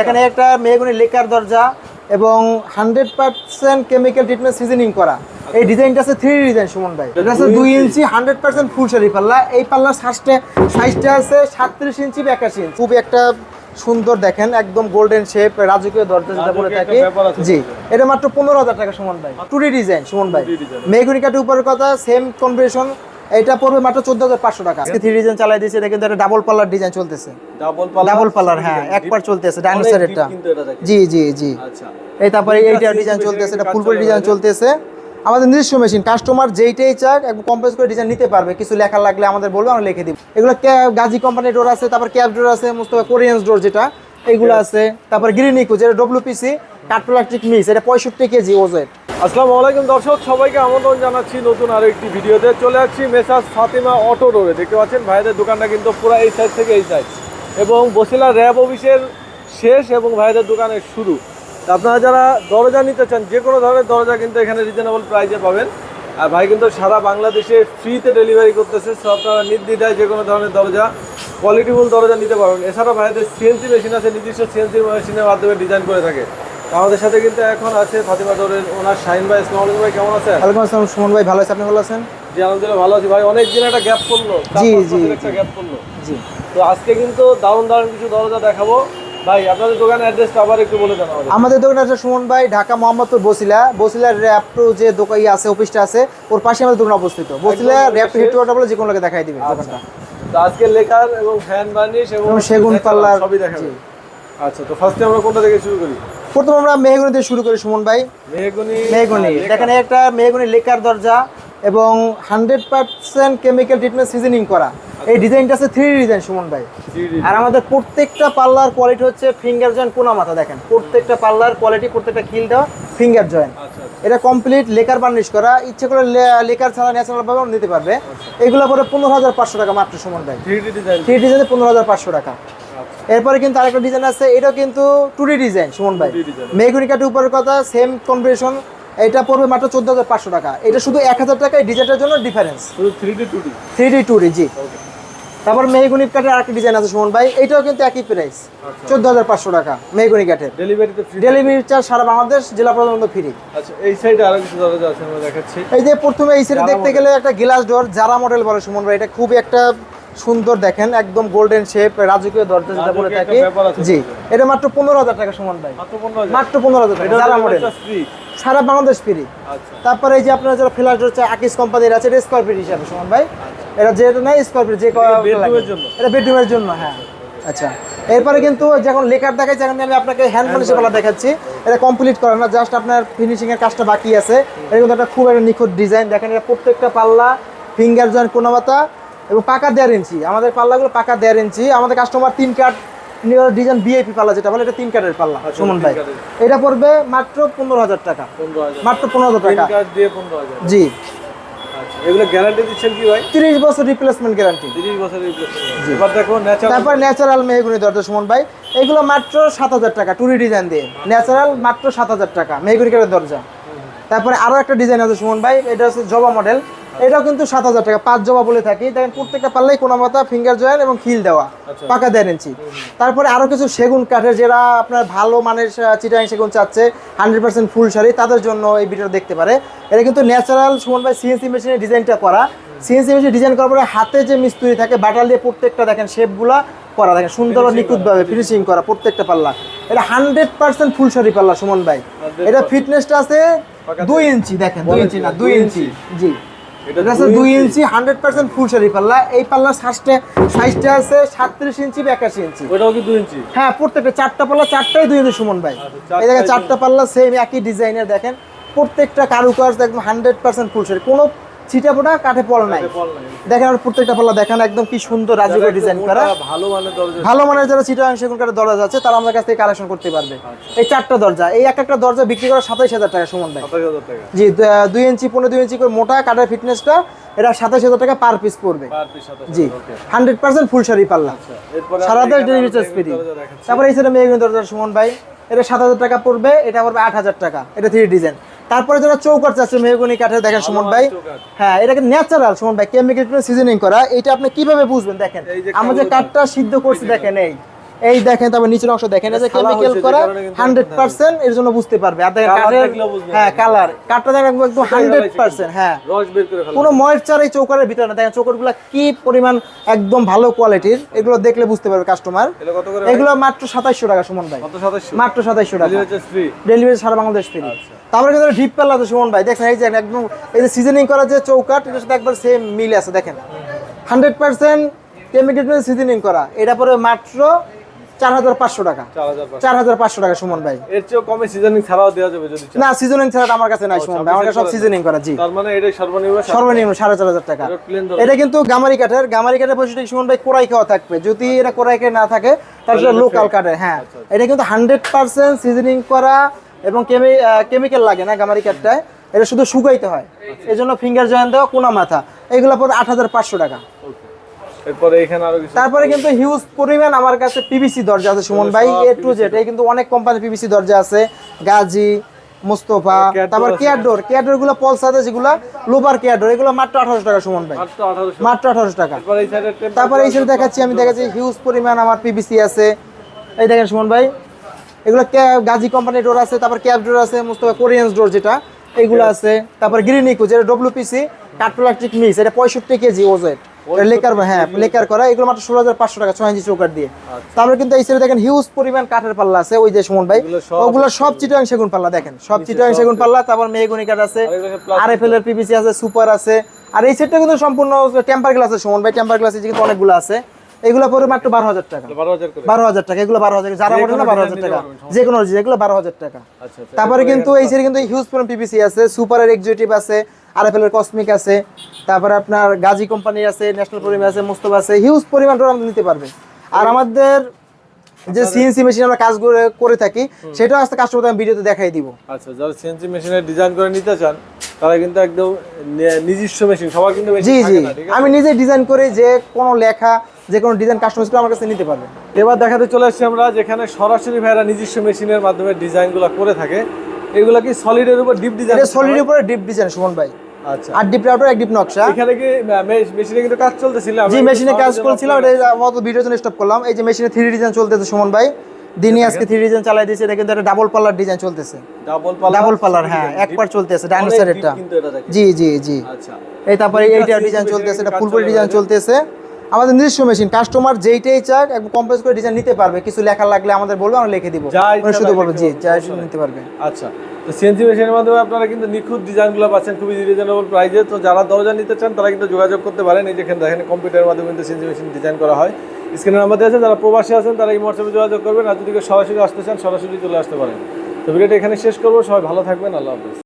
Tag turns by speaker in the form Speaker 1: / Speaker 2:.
Speaker 1: এখানে একটা মেহগুনি লেকার দরজা এবং hundred percent chemical treatment seasoning করা। এই ডিজাইনটা আছে থ্রি ডিজাইন সুমন ভাই। এটা আছে দুই ইঞ্চি হান্ড্রেড পার্সেন্ট ফুল শাড়ি পাল্লা। এই পাল্লার সাইজটা সাইজটা আছে সাতত্রিশ ইঞ্চি একাশি ইঞ্চি। খুব একটা সুন্দর দেখেন একদম গোল্ডেন শেপ রাজকীয় দরজা যেটা বলে থাকি। জি এটা মাত্র পনেরো হাজার টাকা সুমন ভাই। টুডি ডিজাইন সুমন ভাই।
Speaker 2: 2D design।
Speaker 1: মেহগুনি কাঠের উপরের কথা সেম কনভার্সন এটা পড়বে মাত্র চোদ্দ হাজার পাঁচশো টাকা। আজকে থ্রি ডিজাইন চালাই দিয়েছে এটা কিন্তু একটা ডাবল পাল্লার ডিজাইন চলতেছে।
Speaker 2: ডাবল পাল্লা
Speaker 1: ডাবল পাল্লার হ্যাঁ একবার চলতেছে ডাইনোসর এটা।
Speaker 2: কিন্তু এটা দেখেন।
Speaker 1: জি জি জি।
Speaker 2: আচ্ছা।
Speaker 1: এই তারপরে এইটা ডিজাইন চলতেছে এটা ফুলপুরি ডিজাইন চলতেছে। আমাদের নিজস্ব মেশিন কাস্টমার যেইটাই চাক একদম কম্পোজ করে ডিজাইন নিতে পারবে। কিছু লেখা লাগলে আমাদের বলবে আমরা লিখে দিব। এগুলো গাজী কোম্পানির ডোর আছে তারপর ক্যাব ডোর আছে মুস্তফা কোরিয়ান ডোর যেটা এগুলো আছে। তারপর গ্রিনিকো যেটা ডব্লিউপিসি কাঠপ্লাস্টিক মিক্স এটা পঁয়ষট্টি কেজি ওজেড
Speaker 2: আসসালামু আলাইকুম দর্শক, সবাইকে আমন্ত্রণ জানাচ্ছি নতুন আরও একটি ভিডিওতে। চলে আসছি মেসাজ ফাতিমা অটো রোডে। দেখতে পাচ্ছেন, ভাইদের দোকানটা কিন্তু পুরো এই সাইড থেকে এই সাইড এবং বসিলা র্যাব অফিসের শেষ এবং ভাইদের দোকানের শুরু। আপনারা যারা দরজা নিতে চান, যে কোনো ধরনের দরজা কিন্তু এখানে রিজনেবল প্রাইসে পাবেন। আর ভাই কিন্তু সারা বাংলাদেশে ফ্রিতে ডেলিভারি করতেছে সো আপনারা নির্দ্বিধায় যে কোনো ধরনের দরজা কোয়ালিটিফুল দরজা নিতে পারবেন। এছাড়া ভাইদের সিএনসি মেশিন আছে, নির্দিষ্ট সিএনসি মেশিনের মাধ্যমে ডিজাইন করে থাকে। আমাদের সাথে কিন্তু এখন আছে ফাতিমা ডোরের ওনার শাহিন ভাই। আলাইকুম ভাই কেমন আছেন?
Speaker 1: ওয়ালাইকুম আসসালাম সুমন ভাই ভালো আছে আপনি ভালো আছেন?
Speaker 2: জি আলহামদুলিল্লাহ ভালো আছি ভাই। অনেক দিন একটা গ্যাপ পড়ল।
Speaker 1: জি, জি,
Speaker 2: একটা গ্যাপ পড়ল।
Speaker 1: জি।
Speaker 2: তো আজকে কিন্তু দারুণ দারুণ কিছু দরজা দেখাবো। ভাই আপনাদের দোকানের অ্যাড্রেসটা আবার একটু বলে দেন আমাদের।
Speaker 1: দোকান আছে সুমন ভাই ঢাকা মোহাম্মদপুর বসিলা। বসিলার যে দোকান ইয়ে আছে অফিসটা আছে ওর পাশে আমাদের দোকান অবস্থিত। বসিলা র্যাপটো হেডকোয়ার্টার বলে যে কোনো লোকে দেখাই দিবে দোকানটা।
Speaker 2: তো আজকে লেকার এবং ফ্যান বার্নিশ এবং
Speaker 1: সেগুন পাল্লার-
Speaker 2: সবই দেখাবে আচ্ছা তো ফার্স্টে আমরা কোনটা থেকে শুরু করি?
Speaker 1: প্রথম আমরা মেহগুনি দিয়ে শুরু করি সুমন ভাই।
Speaker 2: মেহগুনি
Speaker 1: মেহগুনি।
Speaker 2: হ্যাঁ,
Speaker 1: দেখেন একটা মেহগুনি লেকার দরজা এবং hundred percent chemical treatment seasoning করা। এই ডিজাইনটা আছে থ্রি ডিজাইন সুমন ভাই। আর আমাদের প্রত্যেকটা পাল্লার কোয়ালিটি হচ্ছে ফিঙ্গার জয়েন্ট কোনা মাথা দেখেন। প্রত্যেকটা পাল্লার কোয়ালিটি প্রত্যেকটা খিল দেওয়া ফিঙ্গার জয়েন্ট
Speaker 2: আচ্ছা আচ্ছা।
Speaker 1: এটা কমপ্লিট লেকার বার্নিশ করা। ইচ্ছে করে লেকার ছাড়া ন্যাচারাল ভাবে নিতে পারবে। এগুলো পরে পনেরো হাজার পাঁচশো টাকা মাত্র সুমন ভাই।
Speaker 2: থ্রি ডিজাইন
Speaker 1: পনেরো হাজার পাঁচশো টাকা।
Speaker 2: আচ্ছা
Speaker 1: এরপরে কিন্তু আরেকটা ডিজাইন আছে এটাও কিন্তু টুডি ডিজাইন সুমন ভাই।
Speaker 2: 2D design।
Speaker 1: কাঠের উপরের কথা সেম কনভার্সন এটা পড়বে মাত্র চোদ্দ হাজার পাঁচশো টাকা। এটা শুধু এক হাজার টাকা এই ডিজাইনটার জন্য difference
Speaker 2: three D two D
Speaker 1: জি। তারপর মেহগুনি কাঠের আরেকটা ডিজাইন আছে সুমন ভাই এটাও কিন্তু একই প্রাইস
Speaker 2: আচ্ছা।
Speaker 1: চোদ্দ হাজার পাঁচশো টাকা মেহগুনি কাঠের।
Speaker 2: ফ্রি
Speaker 1: ডেলিভারি চার্জ সারা বাংলাদেশ জেলা পর্যন্ত ফ্রি
Speaker 2: আচ্ছা এই সাইডে আরও কিছু দরজা আছে আমরা দেখাচ্ছি।
Speaker 1: এই যে প্রথমে এই
Speaker 2: যারা
Speaker 1: দেখতে গেলে একটা গ্লাস ডোর যারা মডেল বলে সুমন ভাই এটা খুবই একটা সুন্দর দেখেন একদম গোল্ডেন শেপ রাজকীয় দরজা যেটা বলে থাকি। জি এটা মাত্র পনেরো হাজার টাকা সুমন ভাই।
Speaker 2: মাত্র পনেরো হাজার।
Speaker 1: টাকা যারা মডেল সারা বাংলাদেশ ফ্রি
Speaker 2: আচ্ছা।
Speaker 1: তারপরে এই যে আপনারা যারা ফ্ল্যাশ হচ্ছে আকিস কোম্পানির আছে এটা স্করপিও হিসাবে সুমন ভাই। এটা যেটা নাই স্করপিও যে
Speaker 2: এটা
Speaker 1: বেডরুমের জন্য। হ্যাঁ। আচ্ছা। এরপরে কিন্তু যখন লেকার দেখাচ্ছি এখন আমি আপনাকে হ্যান্ড পলিশে বলা দেখাচ্ছি। এটা কমপ্লিট করে না জাস্ট আপনার ফিনিশিং এর কাজটা বাকি আছে। এটা কিন্তু একটা খুব একটা নিখুঁত ডিজাইন দেখেন এটা প্রত্যেকটা পাল্লা ফিঙ্গার জয়েন্ট কোনামাতা এবং পাকা দেড় ইঞ্চি। আমাদের পাল্লাগুলো পাকা দেড় ইঞ্চি। আমাদের কাস্টমার তিন কাঠ ডিজাইন বিআইপি পাল্লা যেটা বলে এটা তিন কাঠের পাল্লা
Speaker 2: আচ্ছা,
Speaker 1: সুমন ভাই। এটা পড়বে মাত্র পনেরো হাজার টাকা। মাত্র পনেরো হাজার টাকা। জি।
Speaker 2: আচ্ছা এগুলো গ্যারান্টি দিচ্ছেন কি ভাই?
Speaker 1: তিরিশ বছর রিপ্লেসমেন্ট গ্যারান্টি
Speaker 2: তিরিশ বছরের replacement। এবার দেখো ন্যাচারাল
Speaker 1: তারপর ন্যাচারাল মেহগুনি দরজা সুমন ভাই। এগুলো মাত্র সাত হাজার টাকা টুরি ডিজাইন দিয়ে। ন্যাচারাল মাত্র সাত হাজার টাকা মেহগুনি কাঠের দরজা। তারপরে আরও একটা ডিজাইন আছে সুমন ভাই। এটা হচ্ছে জবা মডেল এটাও কিন্তু সাত হাজার টাকা। পাঁচ জবা বলে থাকি। দেখেন প্রত্যেকটা পাল্লাই কোনো মাথা ফিঙ্গার জয়েন এবং খিল দেওয়া।
Speaker 2: আচ্ছা।
Speaker 1: পাকা দেড় ইঞ্চি। তারপরে আরও কিছু সেগুন কাঠের যারা আপনার ভালো মানের চিটাং সেগুন চাচ্ছে হান্ড্রেড পার্সেন্ট ফুল শাড়ি তাদের জন্য এই ভিডিও দেখতে পারে। এটা কিন্তু ন্যাচারাল সুমন ভাই সিএনসি মেশিনের ডিজাইনটা করা। সিএনসি মেশিন ডিজাইন করার পরে হাতে যে মিস্ত্রি থাকে বাটাল দিয়ে প্রত্যেকটা দেখেন শেপগুলা করা। দেখেন সুন্দর নিখুঁতভাবে ফিনিশিং করা প্রত্যেকটা পাল্লা। এটা হান্ড্রেড পার্সেন্ট ফুল শাড়ি পাল্লা সুমন ভাই। এটা ফিটনেসটা আছে দুই ইঞ্চি দেখেন দুই ইঞ্চি না দুই ইঞ্চি? জি।
Speaker 2: এটা
Speaker 1: আছে দুই ইঞ্চি। হান্ড্রেড পার্সেন্ট ফুল শাড়ি পাল্লা। এই পাল্লার সাইজটা সাইজটা আছে সাতত্রিশ ইঞ্চি বা একাশি ইঞ্চি।
Speaker 2: ওটাও কি দুই ইঞ্চি?
Speaker 1: হ্যাঁ প্রত্যেকটা চারটা পাল্লা চারটাই দুই ইঞ্চি সুমন ভাই।
Speaker 2: আচ্ছা,
Speaker 1: এই দেখেন চারটা পাল্লা সেম একই ডিজাইনের দেখেন। প্রত্যেকটা কারুকাজ একদম হান্ড্রেড পার্সেন্ট ফুল শাড়ি কোনো ছিটা ফোটা কাঠে পল নাই। দেখেন প্রত্যেকটা পাল্লা দেখেন একদম কি সুন্দর রাজকীয় ডিজাইন করা।
Speaker 2: ভালো মানের দরজা।
Speaker 1: ভালো মানের যারা চিটাং দরজা আছে তারা আমাদের কাছ থেকে কালেকশন করতে পারবে।
Speaker 2: আচ্ছা।
Speaker 1: এই চারটা দরজা এই এক একটা দরজা বিক্রি করা সাতাইশ হাজার টাকা সুমন
Speaker 2: টাকা।
Speaker 1: জি দুই ইঞ্চি পনেরো দুই ইঞ্চি করে মোটা কাঠের ফিটনেসটা এটা সাতাশ হাজার টাকা পার পিস পড়বে। জি হান্ড্রেড পার্সেন্ট ফুল শাড়ি পাল্লা।
Speaker 2: আচ্ছা,
Speaker 1: সারা দেশ ডেলিভারি চার্জ ফ্রি তারপরে এই দরজা সুমন ভাই এটা সাত হাজার টাকা পড়বে এটা পড়বে আট হাজার টাকা এটা থ্রি ডিজাইন তারপরে যারা চৌকাট চাচ্ছে মেহগুনি কাঠের দেখেন সুমন ভাই। হ্যাঁ এটাকে ন্যাচারাল সুমন ভাই কেমিক্যাল সিজনিং করা। এটা আপনি কীভাবে বুঝবেন দেখেন? আমরা যে কাঠটা সিদ্ধ করছি দেখেন এই। এই দেখেন তারপর নিচের অংশ দেখেন যে কেমিক্যাল করা হান্ড্রেড পার্সেন্ট এর জন্য বুঝতে পারবে। আর দেখেন কাঠের হ্যাঁ কালার কাঠটা দেখেন একদম হান্ড্রেড পার্সেন্ট হ্যাঁ। কোনো ময়েশ্চার এই চৌকারের ভিতরে না। দেখেন চৌকারগুলো কি পরিমাণ একদম ভালো কোয়ালিটির এগুলো দেখলে বুঝতে পারবে কাস্টমার
Speaker 2: এটা
Speaker 1: এগুলো মাত্র সাতাইশশো টাকা সুমন ভাই। মাত্র সাতাইশশো টাকা।
Speaker 2: ডেলিভারি
Speaker 1: সারা বাংলাদেশ ফ্রি। তারপরে কিন্তু ডিপ পাল্লা আছে সুমন ভাই। দেখেন এই যে একদম এই যে সিজনিং করা যে চৌকাট এটার সাথে একবার সেম মিল আছে দেখেন। হান্ড্রেড পার্সেন্ট কেমিক্যাল সিজনিং করা। এটা পরে মাত্র চার হাজার পাঁচশো টাকা।
Speaker 2: চার হাজার পাঁচশো।
Speaker 1: টাকা সুমন ভাই।
Speaker 2: এর চেয়েও কমে সিজনিং ছাড়াও দেওয়া যাবে যদি
Speaker 1: না সিজনিং ছাড়া আমার কাছে নাই সুমন ভাই আমার কাছে সব সিজনিং করা জি।
Speaker 2: তার মানে এটাই সর্বনিম্ন
Speaker 1: সর্বনিম্ন সাড়ে চার হাজার টাকা।
Speaker 2: এটা
Speaker 1: কিন্তু গামারি কাঠের গামারি কাঠের বৈশিষ্ট্য সুমন ভাই কোরাই খাওয়া থাকবে। যদি এটা কোরাই না থাকে তাহলে লোকাল। কাঠের হ্যাঁ।
Speaker 2: আচ্ছা,
Speaker 1: এটা কিন্তু হান্ড্রেড পার্সেন্ট সিজনিং করা এবং কেমিক্যাল লাগে না গামারি কাঠটায় এটা শুধু শুকাইতে হয়। এই জন্য ফিঙ্গার জয়েন দেওয়া কোনা মাথা। এগুলো পরে আট হাজার পাঁচশো টাকা।
Speaker 2: এরপরে এখানে আরও কিছু
Speaker 1: তারপরে কিন্তু হিউজ পরিমাণ আমার কাছে পিভিসি দরজা আছে সুমন ভাই এ টু জেড এই কিন্তু অনেক কোম্পানির পিভিসি দরজা আছে। গাজী মুস্তফা তারপর
Speaker 2: আছে।
Speaker 1: কেয়ার ডোর কেয়ার ডোরগুলো পলস আছে যেগুলো লোপার কেয়ার ডোর এগুলো মাত্র আঠারোশো টাকা সুমন ভাই।
Speaker 2: মাত্র আঠারোশো।
Speaker 1: টাকা।
Speaker 2: তারপরে এই সাইডের
Speaker 1: তারপরে এই সাইডে দেখাচ্ছি আমি দেখাচ্ছি হিউজ পরিমাণ আমার পিভিসি আছে। এই দেখেন সুমন ভাই এগুলো গাজী কোম্পানির ডোর আছে তারপর ক্যাব ডোর আছে মুস্তফা কোরিয়ান্স ডোর যেটা এইগুলো আছে। তারপর গ্রিনিকো যেটা ডব্লিউপিসি কার্টোলাকট্রিক মিক্স এটা পঁয়ষট্টি কেজি ওজেট লেকার হ্যাঁ লেকার করা এগুলো মাত্র ষোলো হাজার পাঁচশো টাকা ছয় ইঞ্চি চৌকার দিয়ে। তারপরে কিন্তু এই সাইডে দেখেন হিউজ পরিমাণ কাঠের পাল্লা আছে ওই যে সুমন ভাই। ওগুলো সব চিটাং সেগুন পাল্লা দেখেন সব চিটাং সেগুন পাল্লা তারপর মেহগুনি কাঠ আছে
Speaker 2: আর এগুলো
Speaker 1: এফ এল এর পিভিসি আছে সুপার আছে। আর এই সেটটা কিন্তু সম্পূর্ণ টেম্পার গ্লাস আছে সুমন ভাই টেম্পার গ্লাস কিন্তু অনেকগুলো আছে। এগুলো পরে মাত্র বারো হাজার টাকা।
Speaker 2: বারো হাজার
Speaker 1: টাকা এগুলো বারো হাজার যারা মডেল না বারো হাজার টাকা যে কোনো এগুলো বারো হাজার টাকা।
Speaker 2: আচ্ছা আচ্ছা
Speaker 1: তারপরে কিন্তু এই সাইডে কিন্তু হিউজ পরিমাণ পিপিসি আছে সুপারের এক্সিকিউটিভ আছে আরএফএল এর কসমিক আছে তারপরে আপনার গাজী কোম্পানি আছে ন্যাশনাল পরিমাণ আছে মুস্তফা আছে হিউজ পরিমাণ ডোর নিতে পারবে। আর আমাদের যে সিএনসি মেশিন আমরা কাজ করে করে থাকি সেটাও আজকে কাস্টমার আমি ভিডিওতে দেখাই দিব।
Speaker 2: আচ্ছা যারা সিএনসি মেশিনের ডিজাইন করে নিতে চান তারা কিন্তু একদম নিজস্ব মেশিন সবার কিন্তু
Speaker 1: জি জি। আমি নিজে ডিজাইন করে যে কোনো লেখা যে কোনো ডিজাইন কাস্টমাইজ করে আমার কাছে নিতে পারবে।
Speaker 2: এবার দেখাতে চলে আসছি আমরা যেখানে সরাসরি ভাইরা নিজস্ব মেশিনের মাধ্যমে ডিজাইনগুলো করে থাকে। এগুলো কি সলিডের উপর ডিপ ডিজাইন
Speaker 1: এটা সলিড উপরে ডিপ ডিজাইন সুমন ভাই।
Speaker 2: আচ্ছা।
Speaker 1: আর ডিপ রাউটার এক ডিপ নকশা।
Speaker 2: এখানে কি মেশিনে কিন্তু কাজ চলতেছিল
Speaker 1: জি মেশিনে কাজ করছিলাম এটা মত ভিডিও জন্য স্টপ করলাম। এই যে মেশিনে থ্রি ডিজাইন চলতেছে সুমন ভাই। দিনই আজকে থ্রি ডিজাইন চালাই দিয়েছে এটা কিন্তু একটা ডাবল পাল্লার ডিজাইন চলতেছে।
Speaker 2: ডাবল
Speaker 1: ডাবল পাল্লার হ্যাঁ একবার চলতেছে ডাইনোসর এটা
Speaker 2: কিন্তু এটা দেখে
Speaker 1: জি জি জি।
Speaker 2: আচ্ছা।
Speaker 1: এই তারপরে এইটা ডিজাইন চলতেছে এটা ফুলপুরি ডিজাইন চলতেছে। আমাদের নিজস্ব মেশিন কাস্টমার যেইটাই চাক একদম কম্পোজ করে ডিজাইন নিতে পারবে। কিছু লেখা লাগলে আমাদের বলবে আমরা লিখে দিব। শুধু বলবে জি যা নিতে পারবে।
Speaker 2: আচ্ছা তো সিএনসি মেশিনের মাধ্যমে আপনারা কিন্তু নিখুঁত ডিজাইনগুলো পাচ্ছেন খুবই রিজনেবল প্রাইসে তো যারা দরজা নিতে চান তারা কিন্তু যোগাযোগ করতে পারেন। এই যেখানে দেখেন কম্পিউটারের মাধ্যমে কিন্তু সিএনসি মেশিন ডিজাইন করা হয়। স্ক্রিনের নাম্বার দিয়ে আছেন যারা প্রবাসী আছেন তারা এই হোয়াটসঅ্যাপে যোগাযোগ করবেন। আর যদি কেউ সরাসরি আসতে চান সরাসরি চলে আসতে পারেন। তো ভিডিওটা এখানে শেষ করব। সবাই ভালো থাকবেন। আল্লাহ হাফেজ।